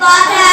কথা